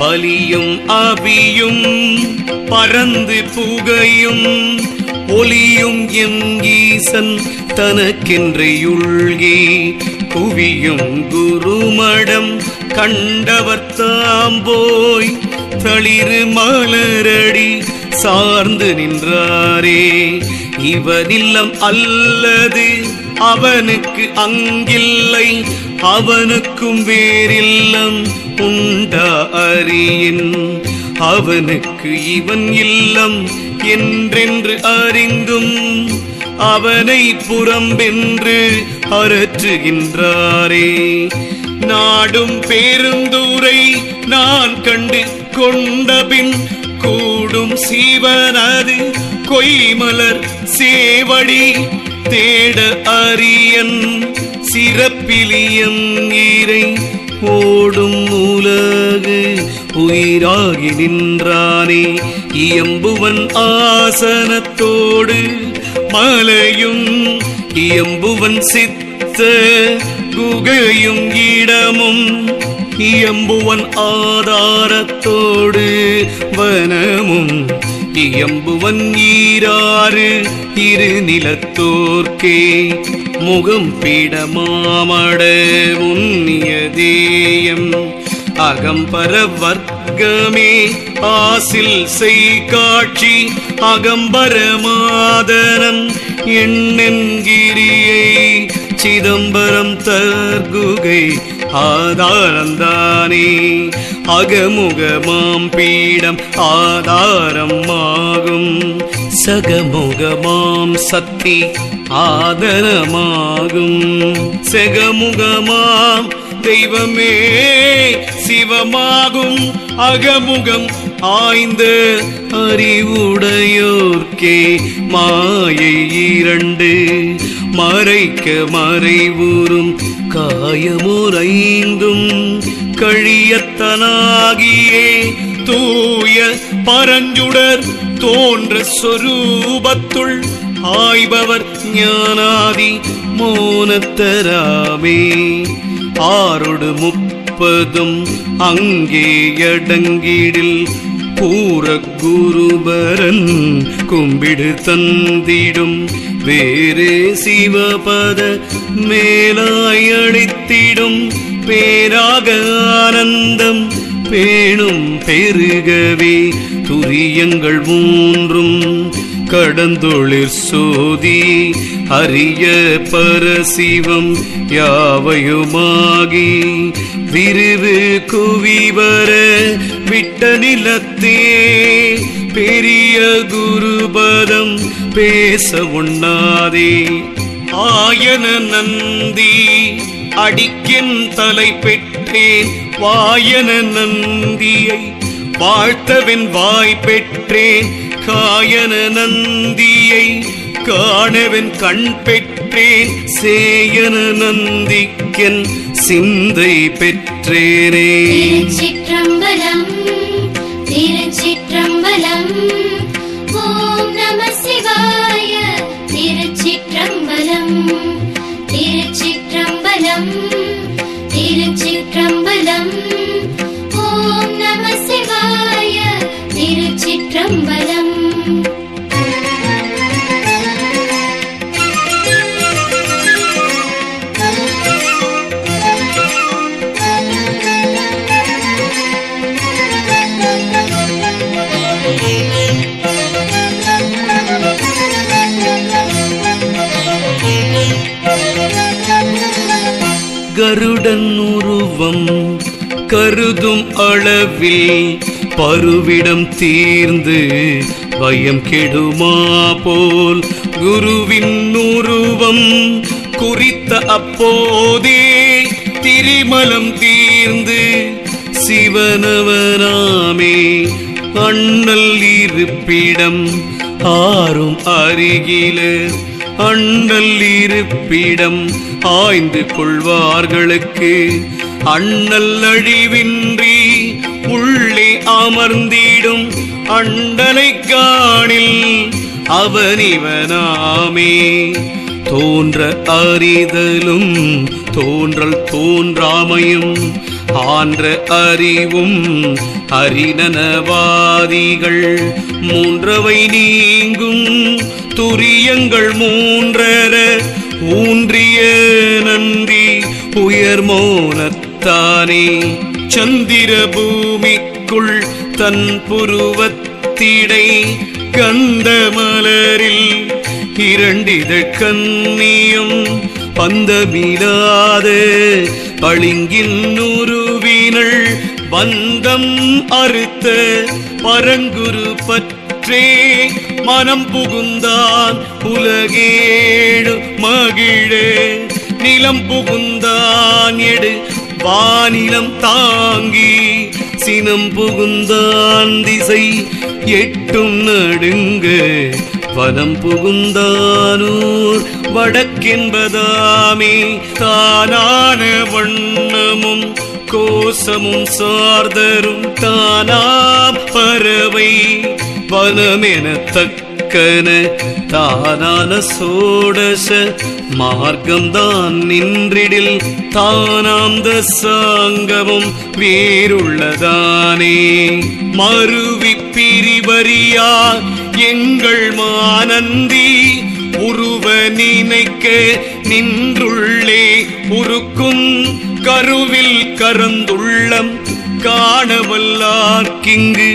பலியும் அபியும் பறந்து புகையும் ஒலியும் எம் ஈசன் தனக்கென்றையுள்கே குவியும் குருமடம் கண்டவர் தாம் போய். தளிரு மலரடி சார்ந்து நின்றாரே. இவனில்லம் அல்லது அவனுக்கு அங்கில்லை. அவனுக்கும் வேறில்லம் உண்டா அறியின். அவனுக்கு இவன் இல்லம் என்றென்று அறிந்தும் அவனை புறம்பென்று அறற்றுகின்றாரே. நாடும் பேருந்தூரை நான் கண்டு கொண்டபின் கூடும் சீவனது கொய்மலர் சேவடி தேட அரியன் சிறப்பிலியம் ஈரை ஓடும் உலகு உயிராகி நின்றானே. இயம்புவன் ஆசனத்தோடு மலையும் இயம்புவன் சித்த குகையும் இடமும் இயம்புவன் ஆதாரத்தோடு வனமும் இயம்புவன் ஈராறு இரு நிலத்தோர்க்கே. முகம் பிடமாமட உன்னிய தேயம் அகம்பர வர்க்கமே ஆசில் செய் காட்சி அகம்பர அகம்பரமாதனம் எண்ணென்கிரியை சிதம்பரம் தர்குகை ஆதாரந்தானே. அகமுகமாம் பீடம் ஆதாரம் ஆகும் சகமுகமாம் சக்தி ஆதரமாகும் செகமுகமாம் தெய்வமே சிவமாகும் அகமுகம் ஆய்ந்த அறிவுடையோர்க்கே. மாயை இரண்டு மறைக்க மறைவூறும் காயமுறைந்தும் கழியத்தனாகியே. தூய பரஞ்சுடர் தோன்ற சொரூபத்துள் ஆய்பவர் ஞானாதி மோனத்தராமே. ஆறொடு முப்பதும் அங்கே அடங்கிடில் பூர குருபரன் கும்பிடு தந்திடும். வேறு சிவபத மேலாயடித்திடும் பேராக ஆனந்தம் பேணும் பெருகவே துரியங்கள் மூன்றும் கடந்தொழிற் சோதி அரிய பரசிவம் யாவையுமாகி விரிவு குவிவர விட்ட நிலத்தே பெரிய குருபதம் பேச உண்ணாதே. ஆயன நந்தி அடிக்கின் தலை பெற்றேன் வாயன நந்தியை வாழ்த்தவன் வாய் பெற்றேன். காயன நந்தியை காணவன் கண் பெற்றேன். சேயன நந்திக்கன் சிந்தை பெற்றேனே. சிற்றம்பலம் திருச்சிற்றம்பலம். கருடன் உருவம் கருதும் அளவில் பருவிடம் தீர்ந்து பயம் கெடுமா போல் குருவின் உருவம் குறித்த அப்போதே திரிமலம் தீர்ந்து சிவனவனாமே அண்ணல் இருப்பிடம் ஆறும் அருகில அண்ணல் இருப்பிடம் ஆய்ந்து கொள்வார்களுக்கு அண்ணல் அழிவின்றி உள்ளே அமர்ந்திடும் அண்டனை காணில் அவனிவனாமே. தோன்ற அறிதலும் தோன்றல் தோன்றாமையும் ஆன்ற அறிவும் அறிநனவாதிகள் மூன்றவை நீங்கும் துரியங்கள் மூன்றர ஊன்றிய நன்றி உயர்மோனத்தானே சந்திர பூமிக்குள் தன் புருவத்திடை கந்த மலரில் இரண்டிதழ் கண்ணியும் பந்தமிலாத பளிங்கின் உருவினள் பந்தம் அறுத்த பரங்குரு பற்றே மாற்றே மனம் புகுந்தான் உலகேழு மகிழ. நிலம் புகுந்தான் எடு வானிலம் தாங்கி. சினம் புகுந்தான் திசை எட்டும் நடுங்கு. வனம் புகுந்தானூர் வடக்கென்பதாமே. தானான வண்ணமும் கோசமும் சார்தரும் தானாம் பறவை. வனமென தக்கன தானான சோடச மார்க்கம்தான் நின்றிடில் தானாந்த சாங்கமும் வேறுள்ளதானே மறுவி பிரிவரியா எங்கள் மானந்தி உருவ நினைக்க நின்றுள்ளே உருக்கும் கருவில் கரந்துள்ளம் காணவல்லார்க்கிங்கு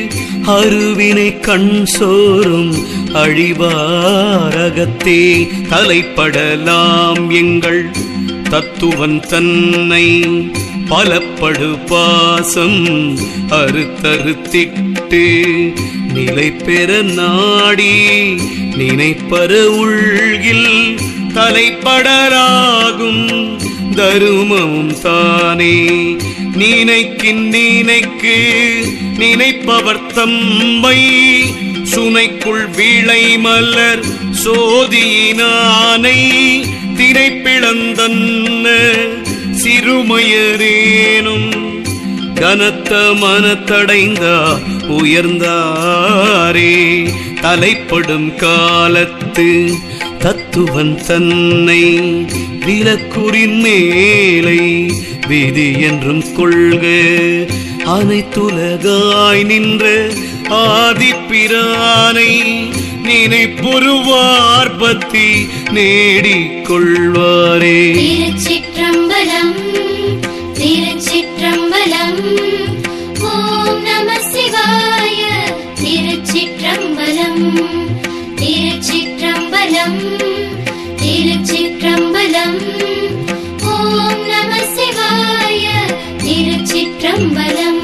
அருவினை கண் சோறும் அழிவாரகத்தே தலைப்படலாம் எங்கள் தத்துவன் தன்னை. பலப்படு பாசம் அறுத்தறுத்திட்டு நிலை பெற நாடி நினைப்பற உள்கில் தலைப்படராகும் தருமமும் தானே. நினைக்கின் நினைக்கு நினைப்பவர் தம்மை. சுனைக்குள் விளை மலர் சோதியினானை திரைப்பிழந்தன்ன சிறுமையரேனும். கனத்த மனத்தடைந்தா உயர்ந்தாரே. தலைப்படும் காலத்து தத்துவன் தன்னை விலக்குறின் மேலை. விதி என்றும் கொள்க. அனைத்துலகாய் நின்ற ஆதிப்பிரானை நினைப்புருவார் பத்தி நேடிக் கொள்வாரே திருச்சிற்றம்பலம் திருச்சிற்றம்பலம் ஓம் நம சிவாய திருச்சிற்றம்பலம் திருச்சிற்றம்பலம் திருச்சிற்றம்பலம் ஓம் நம சிவாய திருச்சிற்றம்பலம்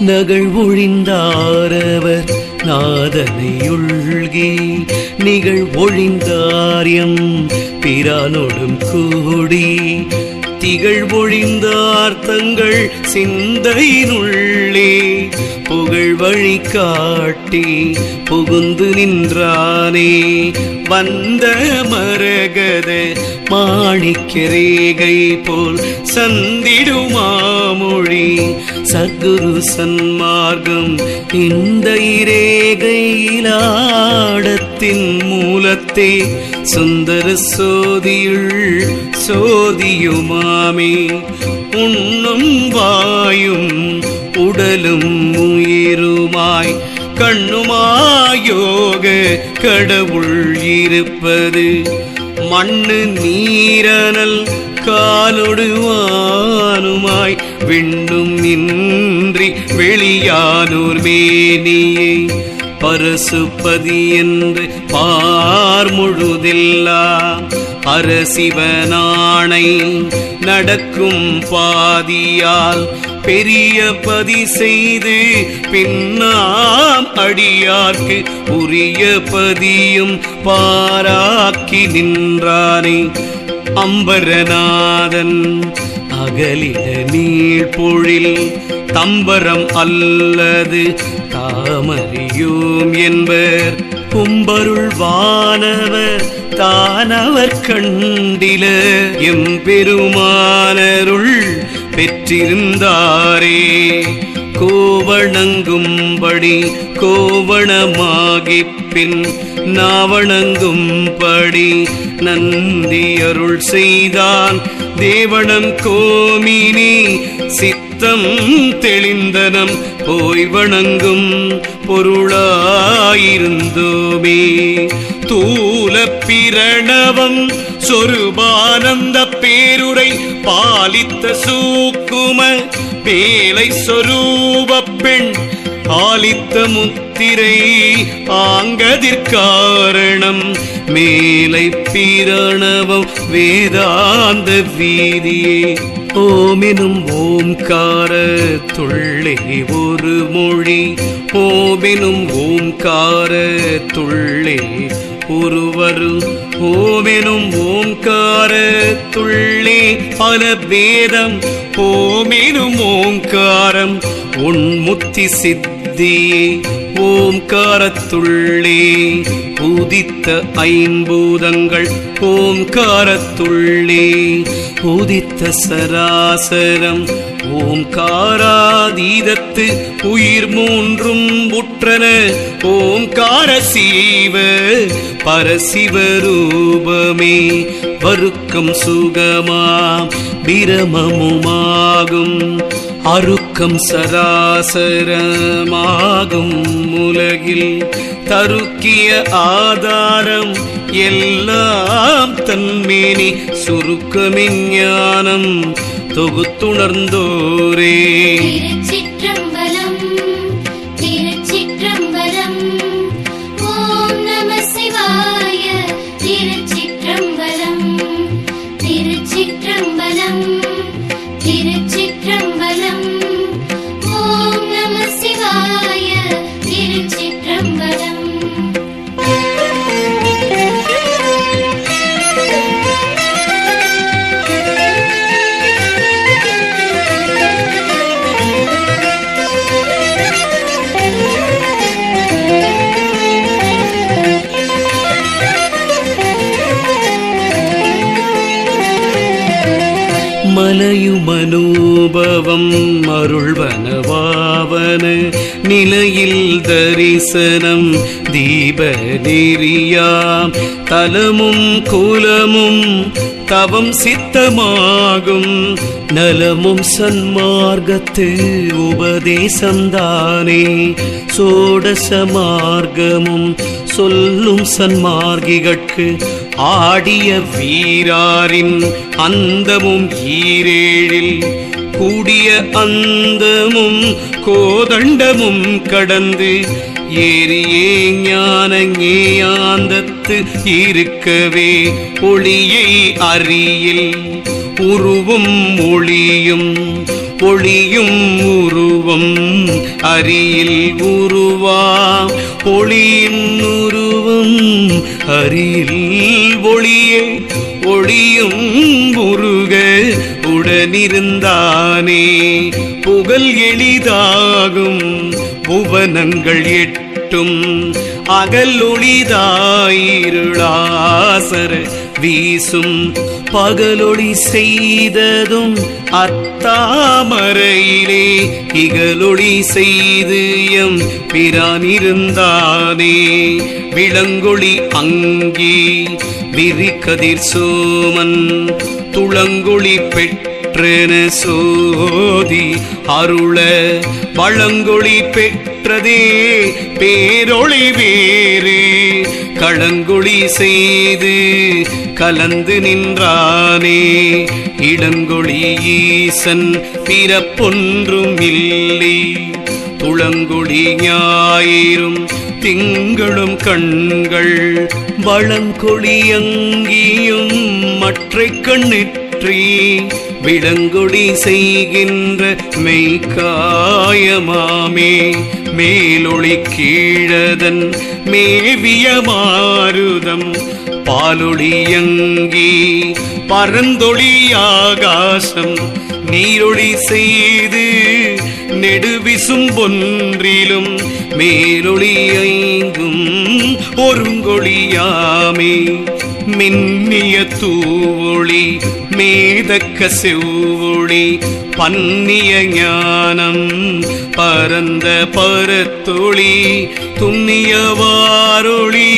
நகழ் ஒழிந்தாரவர் நாதனையுள்கி நிகழ் ஒழிந்தாரியம் பிரானோடும் கூடி. திகழ் ஒழிந்தார் தங்கள் சிந்தையினுள்ளே. புகழ் வழி காட்டி புகுந்து நின்றானே. வந்த மரகத மாணிக்கரேகை போல் சந்திடுமாமொழி சத்குரு சன்மார்க்கம் இந்த இரேகையிலாடத்தின் மூலத்தே சுந்தர சோதியுள் சோதியுமாமே. உண்ணும் வாயும் உடலும் உயிருமாய் கண்ணுமாயோக கடவுள் இருப்பது. மண்ணு நீரனல் காலொடுவானுமாய் விண்ணும் இன்றி வெளியானோர் மேனியை. பரசுபதி என்று பார் முழுதில்லா. அரசிவனானை நடக்கும் பாதியால் பெரிய பதி செய்து பின்னாம் அடியார்க்கு உரிய பதியும் பாராக்கி நின்றானே. அம்பரநாதன் அகலிட நீள் பொழில் தம்பரம் அல்லது தாமரியோம் என்பர். கும்பருள் வானவர் தானவர் கண்டில எம்பெருமானருள் பெற்றிருந்தாரே. கோவணங்கும்படி கோவணமாகி பின் நாவணங்கும்படி நந்தி அருள் செய்தான். தேவனம் கோமினி சித்தம் தெளிந்தனம் போய் வணங்கும் பொருளாயிருந்தோமே. தூல பிரணவம் சொருபானந்த பேருரை பாலித்த சூக்கும வேலை சொரூப பெண் ஆலித்த முத்திரை ஆங்கதிர்காரணம். மேலை பிரணவம் வேதாந்த வீதியே. ஓமெனும் ஓம்கார துள்ளே ஒரு மொழி. ஓமெனும் ஓம்கார துள்ளே ஒருவரு. ஓமெனும் ஓம்கார துள்ளே பல பேதம் ஓமெனும் ஓம்காரம் உன்முத்தி சித்த சித்தியே ஓம்காரத்துள்ளே. உதித்த ஐம்பூதங்கள் ஓம்காரத்துள்ளே. உதித்த சராசரம் ஓம்காராதீதத்து உயிர் மூன்றும் உற்றன. ஓம்கார சீவ பரசிவரூபமே வருக்கம் சுகமாம் பிரமமுமாகும். அருக்கம் சராசரமாகும் உலகில் தருக்கிய ஆதாரம் எல்லாம் தன்மேனி சுருக்கமிஞானம் தொகுத்துணர்ந்தோரே. மலையுமனோபவம் அருள்வனவாவன நிலையில் தரிசனம் தீப நெறியாம் தலமும் குலமும் தவம் சித்தமாகும் நலமும் சன்மார்க்கத்து உபதேசம்தானே. சோடச மார்க்கமும் சொல்லும் சன்மார்கிகட்கு ஆடிய வீராரின் அந்தமும் ஈரேழில் கூடிய அந்தமும் கோதண்டமும் கடந்து ஏரியே ஞான இருக்கவே ஒளியை அறியில். உருவும் ஒளியும் ஒளியும் உருவம் அறியில் உருவா ஒளியின் உருவம் அரியில் ஒளியே ஒளியும் முருக உடனிருந்தானே. புகழ் எளிதாகும் புவனங்கள் எட்டும் அகல் ஒளிதாயிருளாசர வீசும் பகலொளி செய்ததும் அத்தாமரையிலே இகலொளி செய்து எம் பிரானிருந்தானே. விளங்கொளி அங்கி விரிகதிர் சோமன் துளங்கொளி பெற்றன சோதி அருள பழங்கொழி பெற்றதே பேரொளி வேறு. களங்கொழி செய்து கலந்து நின்றானே. இளங்கொழி ஈசன் பிறப்பொன்றும் இல்லை. துளங்கொடி ஞாயிறும் திங்களும் கண்கள். வளங்கொழியங்கியும் மற்றை கண்ணிட்டு பற்றி விளங்கொடி செய்கின்ற மெய்காயமாமே மேலொளி கீழதன் மேவிய மாருதம் பாலொளியங்கி பரந்தொளி ஆகாசம் நீரொளி செய்து நெடுவிசும் பொன்றிலும் மேலொளி ஐந்தும் ஒருங்கொழியாமே மின்னிய தூவொளி மேதக்க செவ்வொளி பன்னிய ஞானம் பரந்த பரத்தொளி துண்ணிய வாரொளி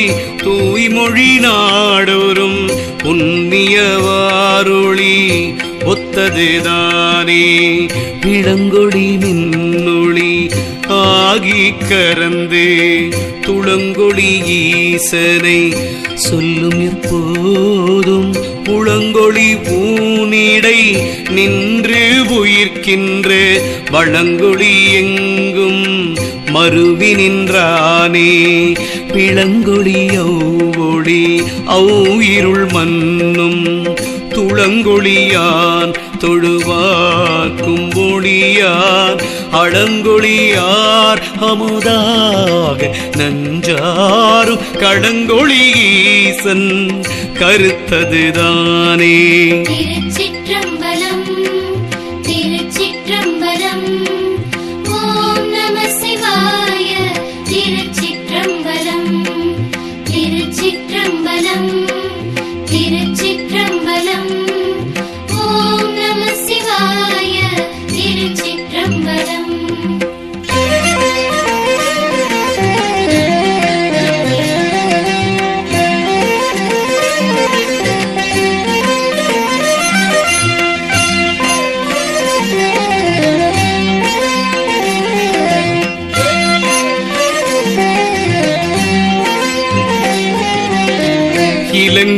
தூய்மொழி நாடோறும் புண்ணிய வாரொளி ஒத்ததுதானே விளங்கொடி மின்னொளி ஆகி கறந்து துளங்கொடி ஈசனை சொல்லும் எப்போதும் புலங்கொளி பூனிடை நின்று உயிர்க்கின்ற வளங்கொழி எங்கும் மறுவி நின்றானே. பிளங்கொழி ஒளி ஔயிருள் மன்னும் துளங்கொழியான் தொழுவார்க்கும் ஒளியான் அடங்கொழியார் அமுதாக நஞ்சாரும் கடங்கொழி ஈசன் கருத்ததுதானே திருச்சிற்றம்பலம்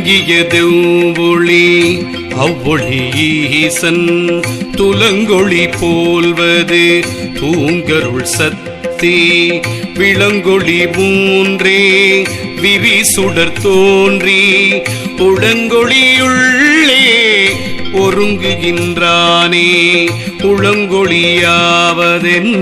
இலங்கிய தெவ்வொளி அவ்வொளி ஈசன் துலங்கொளி போல்வது தூங்கருள் சத்தி விளங்கொளி மூன்றே விரி சுடர் தோன்றி உடங்கொழியுள்ளே ஒருங்குகின்றானே உளங்கொழியாவதென்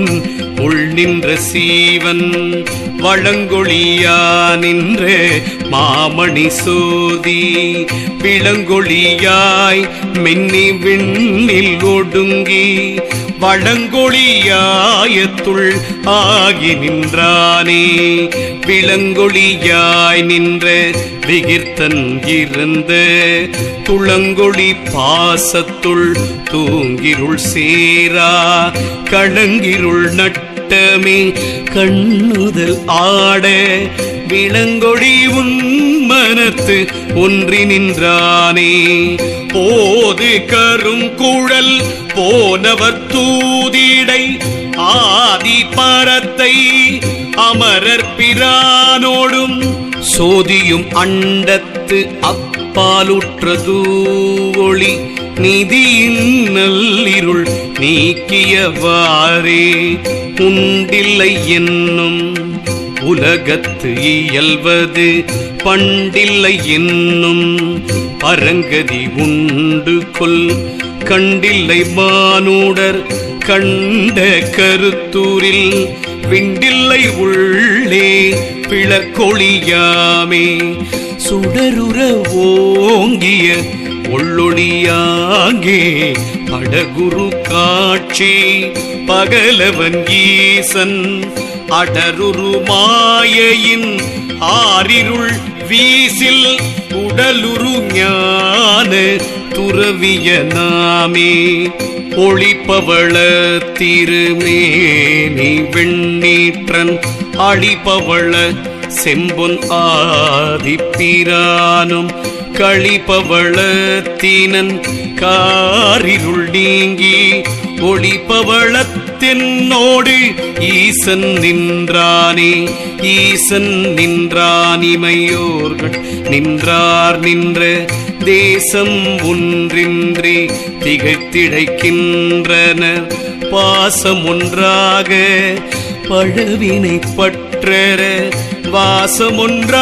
உள் நின்ற சீவன் வளங்கொழியா நின்ற மாமணி சோதி. விளங்கொழியாய் மின்னி விண்ணில் ஒடுங்கி வளங்கொழியாயத்துள் ஆகி நின்றானே. விளங்கொழியாய் நின்ற விகிர்த்தன் இருந்த துளங்கொழி பாசத்துள் தூங்கிருள் சேரா களங்கிருள் நட்டமே கண்ணுதல் ஆட விளங்கொழி உன்மனத்து ஒன்றி நின்றானே. போது கருங்குழல் போனவர் தூதிடை ஆதி பரத்தை அமரர் பிரானோடும் சோதியும் அண்டத்து அப்பாலுற்றது ஒளி நிதியின் நல்லிருள் நீக்கியவாறே. உண்டில்லை என்னும் உலகத்து இயல்வது பண்டில்லை என்னும் அரங்கதி உண்டு கொள். கண்டில்லை மானுடர் கண்ட கருத்தூரில் விண்டில்லை உள்ளே பிளக்கொழியாமே. சுடருற ஓங்கிய உள்ளொளியாங்கே படகுரு காட்சி பகலவன் ஈசன் அடருரு மாயையின் ஆரிருள் வீசில் உடலுரு ஞான துறவிய நாமே ஒளிப்பவள திருமேனி வெண்ணீற்றன் அழிப்பவள செம்பொன் ஆதிப்பிரானும் களிப்பவளத்தினன் காரிருள் நீங்கி ஒளிப்பவளத்தின்னோடு ஈசன் நின்றானே ஈசன் நின்றானிமையோர்கள் நின்றார் நின்ற தேசம் ஒன்றின்றி திகைத்திடைக்கின்றன. பாசம் ஒன்றாக பழவினை பற்றற வாசமொன்றாமலர்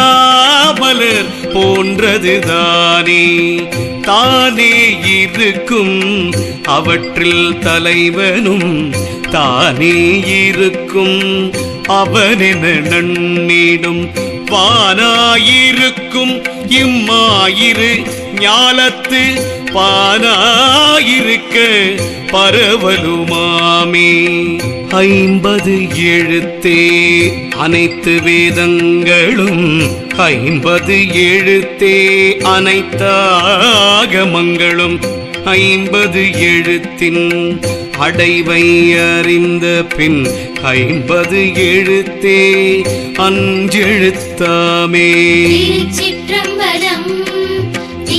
போன்றதுதானே. தானே இருக்கும் அவற்றில் தலைவனும் தானே இருக்கும் அவனென நன்னிடும் வானாயிருக்கும் இம்மாயிரு ஞாலத்து பானாயிருக்க பரவலுமாமே. ஐம்பது எழுத்தே அனைத்து வேதங்களும் ஐம்பது எழுத்தே அனைத்தாகமங்களும் ஐம்பது எழுத்தின் அடைவை அறிந்த பின் ஐம்பது எழுத்தே அஞ்செழுத்தாமே. திருச்சிற்றம்பலம்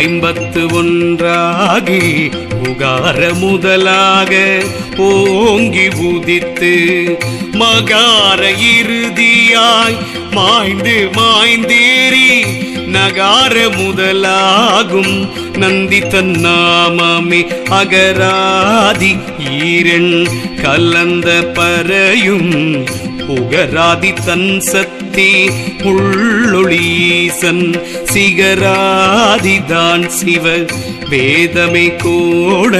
ஐம்பத்து ஒன்றாகி உகார முதலாக ஓங்கி உதித்து மகார இறுதியாய் மாய்ந்து மாய்ந்தேறி நகார முதலாகும் நந்தி தன்னாமமே அகராதி ஈரன் கலந்த பறையும் புகராதி தன் சக்தி உள்ளொளீசன் சிகராதிதான் சிவ வேதமை கூட.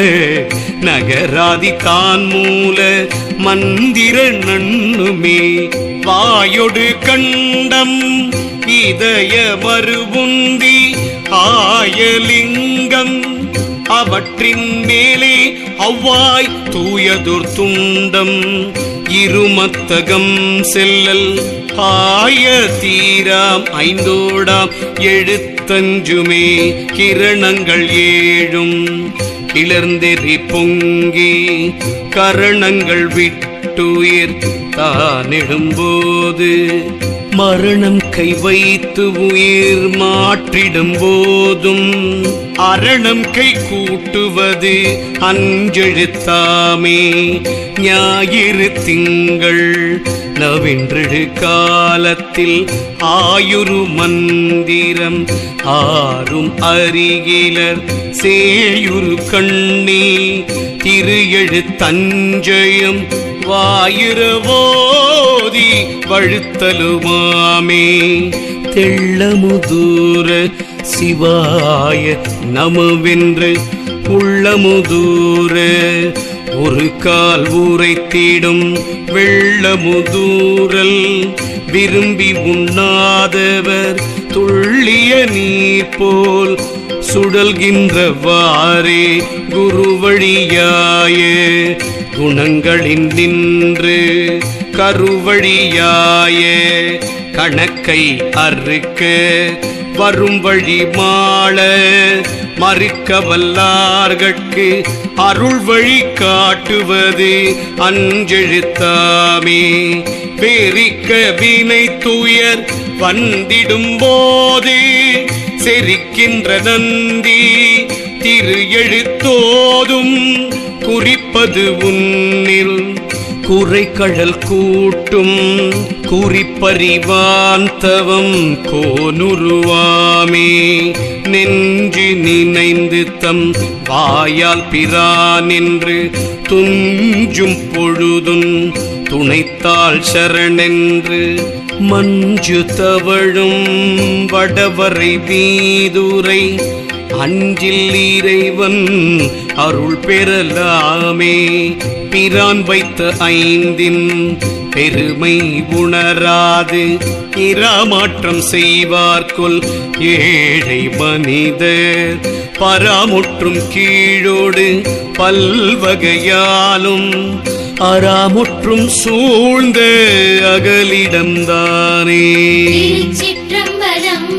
நகராதி தான் மூல மந்திர நண்ணுமே. வாயொடு கண்டம் இதய மறுபுந்தி ஆயலிங்கம். அவற்றின் மேலே அவ்வாய் தூயதொர் துண்டம். இருமத்தகம் செல்லல். ஆய தீராம் ஐந்தோடாம். எழுத்தஞ்சுமே கிரணங்கள் ஏழும். கிளர்ந்தெறி பொங்கி கரணங்கள் விட்டுயிர் தானிடும்போது. மரணம் கை வைத்து உயிர் மாற்றிடும் போதும். அரணம் கை கூட்டுவது அஞ்செழுத்தாமே. ஞாயிறு திங்கள் நவென்று காலத்தில் ஆயுரு மந்திரம் ஆறும் அருகிலர் சேயுரு கண்ணி. திரு எழுத்தஞ்சயம் வாயிரவோதி வழுத்தலுமாமே. தெள்ளமுதூர சிவாய நமவென்று உள்ளமுதூர ஒரு கால் ஊரை தேடும் வெள்ளமுதூரல் விரும்பி உண்ணாதவர் துள்ளிய நீர் போல் சுடல்கின்றவாறே குரு வழியாயே குணங்களின் நின்று கருவழியாய கணக்கை அறுக்க வரும் வழி மாள மறுக்க வல்லார்கட்கு அருள் வழி காட்டுவது அஞ்செழுத்தாமே. பேரிக்க வினை துயர் வந்திடும் போது செரிக்கின்ற நந்தி திரு எழுத்தோதும் குறிப்பது உன்னில். குறைக்கடல் கூட்டும் குறிப்பறிவாந்தவம் கோனுருவாமே. நெஞ்சு நினைந்து தம் வாயால் பிரான் என்று துஞ்சும் பொழுதும் துணைத்தாள் சரணென்று மஞ்சு தவழும் வடவரை வீதுரை அஞ்சில் இறைவன் அருள் பெறலாமே. பிரான் வைத்த ஐந்தின் பெருமை உணராது. இராமாற்றம் செய்வார்கொல் ஏழை மனிதர். பராமுற்றும் கீழோடு பல்வகையாலும் அறாமுற்றும் சூழ்ந்த அகலிடம்தானே. திருச்சிற்றம்பலம்